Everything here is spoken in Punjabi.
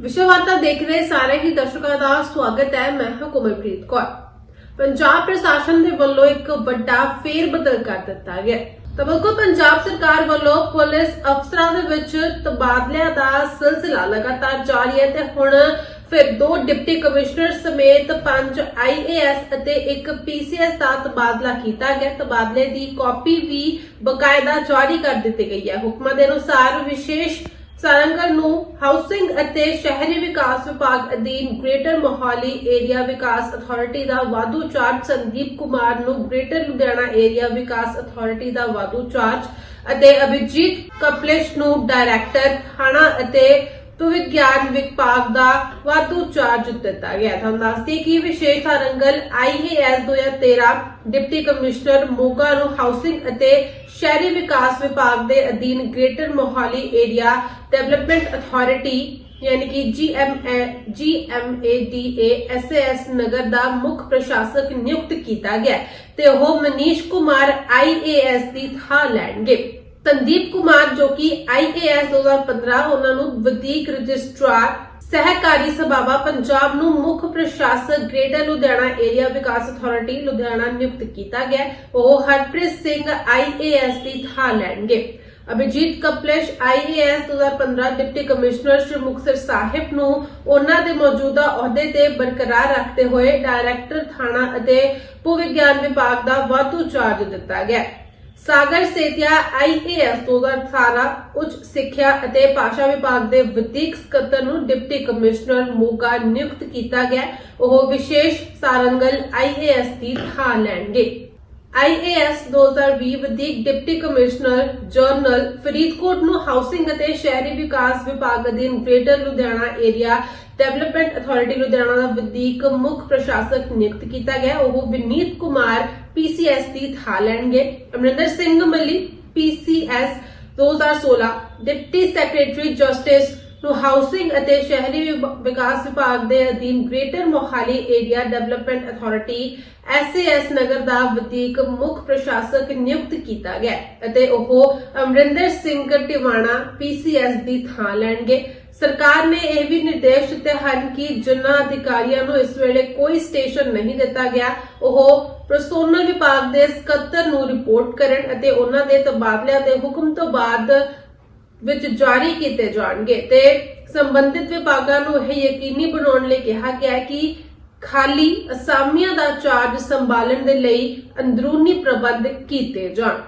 ਵਿਸ਼ਵਵਾਰਤਾ ਦੇਖ ਰਹੇ ਸਾਰੇ ਹੀ ਦਰਸ਼ਕਾਂ ਦਾ ਸਵਾਗਤ ਹੈ। ਮੈਂ ਹਾਂ ਕੋਮਲਪ੍ਰੀਤ ਕੌਰ। ਪੰਜਾਬ ਪ੍ਰਸ਼ਾਸਨ ਦੇ ਵੱਲੋਂ ਇੱਕ ਵੱਡਾ ਫੇਰ ਬਦਲ ਕਰ ਦਿੱਤਾ ਗਿਆ ਹੈ। ਪੰਜਾਬ ਸਰਕਾਰ ਵੱਲੋਂ ਪੁਲਿਸ ਅਫਸਰਾਂ ਦੇ ਵਿੱਚ ਤਬਾਦਲਿਆਂ ਦਾ ਸਿਲਸਿਲਾ ਲਗਾਤਾਰ ਜਾਰੀ ਹੈ ਤੇ ਹੁਣ ਫਿਰ ਦੋ ਡਿਪਟੀ ਕਮਿਸ਼ਨਰ ਸਮੇਤ ਪੰਜ ਆਈਏਐਸ ਅਤੇ ਇੱਕ ਪੀਸੀਐਸ ਦਾ ਤਬਾਦਲਾ ਕੀਤਾ ਗਿਆ। ਤਬਾਦਲੇ ਦੀ ਕਾਪੀ ਵੀ ਬਕਾਇਦਾ ਜਾਰੀ ਕਰ ਦਿੱਤੀ ਗਈ ਹੈ। ਹੁਕਮਾਂ ਦੇ ਅਨੁਸਾਰ ਵਿਸ਼ੇਸ਼ ਸਾਰੰਗਲ ਨੂੰ ਹਾਊਸਿੰਗ ਅਤੇ ਸ਼ਹਿਰੀ ਵਿਕਾਸ ਵਿਭਾਗ ਅਧੀਨ ਗ੍ਰੇਟਰ ਮੋਹਾਲੀ ਏਰੀਆ ਵਿਕਾਸ ਅਥਾਰਟੀ ਦਾ ਵਾਧੂ ਚਾਰਜ ਸੰਦੀਪ ਕੁਮਾਰ ਨੂੰ ਗ੍ਰੇਟਰ ਲੁਧਿਆਣਾ ਏਰੀਆ ਵਿਕਾਸ ਅਥਾਰਟੀ ਦਾ ਵਾਧੂ ਚਾਰਜ ਅਤੇ ਅਭਿਜੀਤ ਕਪਲੇਸ਼ ਨੂੰ ਡਾਇਰੈਕਟਰ, ਥਾਣਾ ਅਤੇ ਭਵਿਗਿਆਨ ਵਿਭਾਗ ਦਾ ਵਾਧੂ ਚਾਰਜ ਦਿੱਤਾ ਗਿਆ ਤੁਹਾਨੂੰ ਦੱਸਦੀ ਕਿ Vishesh Sarangal IAS 2013 deputy commissioner Moga ਨੂੰ ਹਾਊਸਿੰਗ ਅਤੇ ਸ਼ਹਿਰੀ ਵਿਕਾਸ ਵਿਭਾਗ ਦੇ ਅਧੀਨ greater Mohali area development authority ਯਾਨੀ ਕਿ ਜੀਐਮਏ ਜੀਐਮਏਡੀਏ ਐਸਏਐਸ ਨਗਰ ਦਾ ਮੁੱਖ ਪ੍ਰਸ਼ਾਸਕ ਨਿਯੁਕਤ ਕੀਤਾ ਗਿਆ ਤੇ ਉਹ ਮਨੀਸ਼ ਕੁਮਾਰ ਆਈਏਐਸ ਦੀ ਥਾਂ ਲੈਣਗੇ ਸੰਦੀਪ ਕੁਮਾਰ ਜੋ ਕਿ ਆਈਏਐਸ 2015 ਉਹਨਾਂ ਨੂੰ ਵਧੀਕ ਰਜਿਸਟਰਾਰ ਸਹਿਕਾਰੀ ਸਭਾਵਾਂ ਪੰਜਾਬ ਨੂੰ ਮੁੱਖ ਪ੍ਰਸ਼ਾਸਕ ਗ੍ਰੇਟਰ ਲੁਧਿਆਣਾ ਏਰੀਆ ਵਿਕਾਸ ਅਥਾਰਟੀ ਲੁਧਿਆਣਾ ਨਿਯੁਕਤ ਕੀਤਾ ਗਿਆ ਉਹ ਹਰਪ੍ਰੀਤ ਸਿੰਘ ਆਈਏਐਸ ਦੀ ਥਾਂ ਲੈਣਗੇ। Abhijeet Kaplesh IAS 2015 deputy commissioner Shri Muktsar Sahib ਨੂੰ ਉਹਨਾਂ ਦੇ ਮੌਜੂਦਾ ਅਹੁਦੇ ਤੇ ਬਰਕਰਾਰ ਰੱਖਦੇ ਹੋਏ ਡਾਇਰੈਕਟਰ ਥਾਣਾ ਅਤੇ ਭੂ ਵਿਗਿਆਨ ਵਿਭਾਗ ਦਾ ਵਾਧੂ ਚਾਰਜ ਦਿੱਤਾ ਗਿਆ ਸਾਗਰ ਸੇਤੀਆ ਆਈਏਐਸ 2018 ਉੱਚ ਸਿੱਖਿਆ ਅਤੇ ਭਾਸ਼ਾ ਵਿਭਾਗ ਦੇ ਵਧੀਕ ਸਕੱਤਰ ਨੂੰ ਡਿਪਟੀ ਕਮਿਸ਼ਨਰ ਮੋਗਾ ਨਿਯੁਕਤ ਕੀਤਾ ਗਿਆ। ਉਹ ਵਿਸ਼ੇਸ਼ ਸਾਰੰਗਲ ਆਈਏਐਸ ਦੀ ਥਾਂ ਲੈਣਗੇ। ਆਈਏਐਸ 2020 ਵਧੀਕ ਡਿਪਟੀ ਕਮਿਸ਼ਨਰ ਜਨਰਲ ਫਰੀਦਕੋਟ ਨੂੰ ਹਾਊਸਿੰਗ ਅਤੇ ਸ਼ਹਿਰੀ ਵਿਕਾਸ ਵਿਭਾਗ ਅਧੀਨ greater Ludhiana area development authority Ludhiana ਦਾ ਵਧੀਕ ਮੁੱਖ ਪ੍ਰਸ਼ਾਸਕ ਨਿਯੁਕਤ ਕੀਤਾ ਗਿਆ। ਉਹ ਵਿਨੀਤ ਕੁਮਾਰ ਪੀਸੀਐਸ ਦੀ ਥਾਂ ਲੈਣਗੇ। Amarinder Singh Malli PCS 2016 deputy secretary justice ਨੂੰ ਹਾਊਸਿੰਗ ਅਤੇ ਸ਼ਹਿਰੀ ਵਿਕਾਸ ਵਿਭਾਗ ਦੇ ਅਧੀਨ greater Mohali area development authority SAS Nagar ਦਾ ਵਧੀਕ ਮੁੱਖ ਪ੍ਰਸ਼ਾਸਕ ਨਿਯੁਕਤ ਕੀਤਾ ਗਿਆ ਅਤੇ ਉਹ ਅਮਰਿੰਦਰ ਸਿੰਘ ਟਿਵਾਣਾ ਪੀਸੀਐਸ ਦੀ ਥਾਂ ਲੈਣਗੇ। ਸਰਕਾਰ ਨੇ ਇਹ ਵੀ ਨਿਰਦੇਸ਼ ਦਿੱਤੇ ਹਨ ਕਿ ਜਿਨ੍ਹਾਂ ਅਧਿਕਾਰੀਆਂ ਨੂੰ ਇਸ ਵੇਲੇ ਕੋਈ ਸਟੇਸ਼ਨ ਨਹੀਂ ਦਿੱਤਾ ਗਿਆ, ਉਹ ਪ੍ਰਸੋਨਲ ਵਿਭਾਗ ਦੇ ਸਕੱਤਰ ਨੂੰ ਰਿਪੋਰਟ ਕਰਨ ਅਤੇ ਉਹਨਾਂ ਦੇ ਤਬਾਦਲਿਆਂ ਦੇ ਹੁਕਮ ਤੋਂ ਬਾਅਦ ਵਿੱਚ ਜਾਰੀ ਕੀਤੇ ਜਾਣਗੇ ਤੇ ਸੰਬੰਧਿਤ ਵਿਭਾਗਾਂ ਨੂੰ ਇਹ ਯਕੀਨੀ ਬਣਾਉਣ ਲਈ ਕਿਹਾ ਗਿਆ ਕਿ ਖਾਲੀ ਅਸਾਮੀਆਂ ਦਾ ਚਾਰਜ ਸੰਭਾਲਣ ਦੇ ਲਈ ਅੰਦਰੂਨੀ ਪ੍ਰਬੰਧ ਕੀਤੇ ਜਾਣ।